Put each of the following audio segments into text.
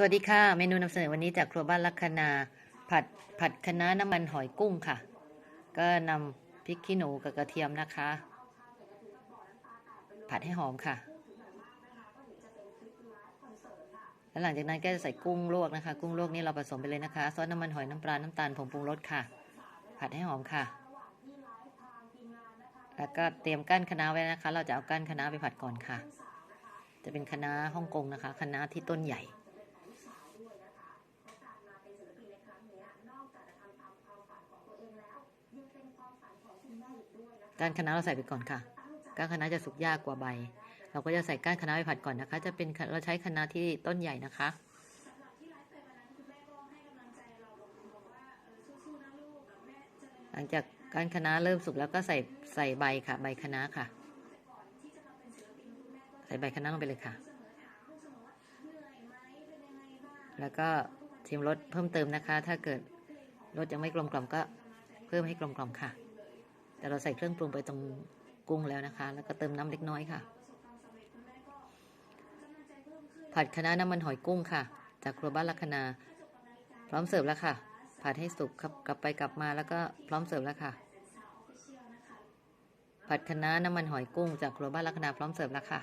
สวัสดีค่ะ เมนูนำเสนอวันนี้จากครัวบ้านลักนาผัดผัดคะน้าน้ำมันหอยกุ้งค่ะ ก็นำพริกขี้หนูกับกระเทียมนะคะ ผัดให้หอมค่ะ แล้วหลังจากนั้นก็จะใส่กุ้งลวกนะคะ กุ้งลวกนี่เราผสมไปเลยนะคะซอสน้ำมันหอยน้ำปลาน้ำตาลผงปรุงรสค่ะ ผัดให้หอมค่ะ แล้วก็เตรียมก้านคะน้าไว้นะคะ เราจะเอาก้านคะน้าไปผัดก่อนค่ะ จะเป็นคะน้าฮ่องกงนะคะคะน้าที่ต้นใหญ่ ก้านคะน้าเราใส่ไปก่อนค่ะ ก้านคะน้าจะสุกยากกว่าใบ เราก็จะใส่ก้านคะน้าไปผัดก่อนนะคะ จะเป็นเราใช้คะน้าที่ต้นใหญ่นะคะหลังจากก้านคะน้าเริ่มสุกแล้วก็ใส่ใส่ใบค่ะ ใบคะน้าค่ะ ใส่ใบคะน้าลงไปเลยค่ะ แล้วก็ชิมรสเพิ่มเติมนะคะ ถ้าเกิดรสยังไม่กลมกล่อมก็เพิ่มให้กลมกล่อมค่ะ แต่เราใส่เครื่องปรุงไปตรงกุ้งแล้วนะคะ แล้วก็เติมน้ำเล็กน้อยค่ะ ผัดคะน้าน้ำมันหอยกุ้งค่ะ จากครัวบ้านลักนา พร้อมเสิร์ฟแล้วค่ะ ผัดให้สุกครับกลับไปกลับมาแล้วก็พร้อมเสิร์ฟแล้วค่ะ ผัดคะน้าน้ำมันหอยกุ้ง จากครัวบ้านลักนาพร้อมเสิร์ฟแล้วค่ะ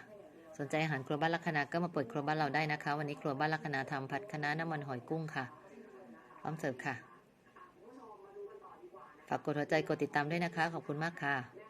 สนใจอาหารครัวบ้านลักนาก็มาเปิดครัวบ้านเราได้นะคะ วันนี้ครัวบ้านลักนาทำผัดคะน้าน้ำมันหอยกุ้งค่ะ พร้อมเสิร์ฟค่ะ ฝากกดหัวใจกดติดตามด้วยนะคะ ขอบคุณมากค่ะ